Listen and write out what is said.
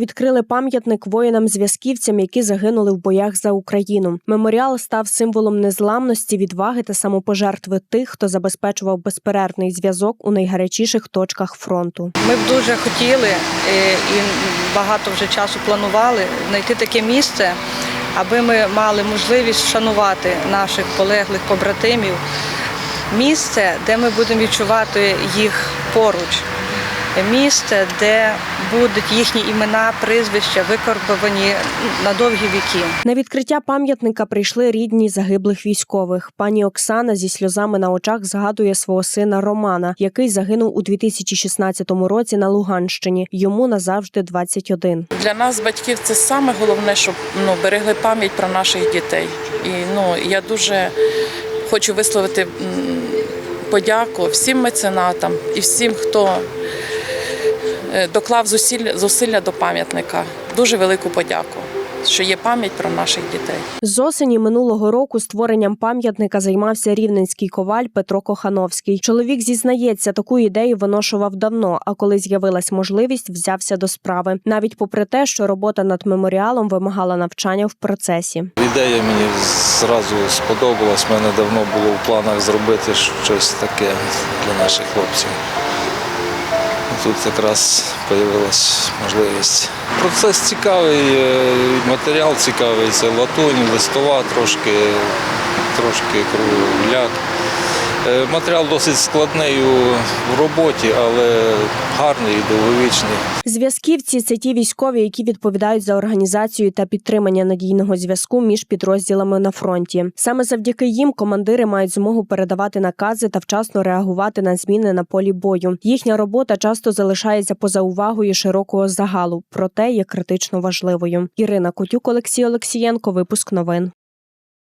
відкрили пам'ятник воїнам-зв'язківцям, які загинули в боях за Україну. Меморіал став символом незламності, відваги та самопожертви тих, хто забезпечував безперервний зв'язок у найгарячіших точках фронту. Ми б дуже хотіли е, і багато вже часу планували знайти таке місце, аби ми мали можливість вшанувати наших полеглих побратимів. Місце, де ми будемо відчувати їх поруч. Місце, де будуть їхні імена, прізвища викорбовані на довгі віки. На відкриття пам'ятника прийшли рідні загиблих військових. Пані Оксана зі сльозами на очах згадує свого сина Романа, який загинув у 2016 році на Луганщині. Йому назавжди 21. Для нас, батьків, це саме головне, щоб ну, берегли пам'ять про наших дітей. І ну, я дуже хочу висловити подяку всім меценатам і всім, хто доклав зусилля, зусилля до пам'ятника. Дуже велику подяку, що є пам'ять про наших дітей. З осені минулого року створенням пам'ятника займався рівненський коваль Петро Кохановський. Чоловік зізнається, таку ідею виношував давно. А коли з'явилась можливість, взявся до справи. Навіть попри те, що робота над меморіалом вимагала навчання в процесі. Ідея мені зразу сподобалась. У мене давно було в планах зробити щось таке для наших хлопців. Тут якраз з'явилася можливість. Процес цікавий, е, матеріал цікавий, це латунь, листова, трошки, трошки кругляк. Е, Матеріал досить складний у- роботі, але гарний і довговічний. Зв'язківці це ті військові, які відповідають за організацію та підтримання надійного зв'язку між підрозділами на фронті. Саме завдяки їм командири мають змогу передавати накази та вчасно реагувати на зміни на полі бою. Їхня робота часто залишається поза увагою широкого загалу, проте є критично важливою. Ірина Котюк, Олексій Олексієнко. Випуск новин.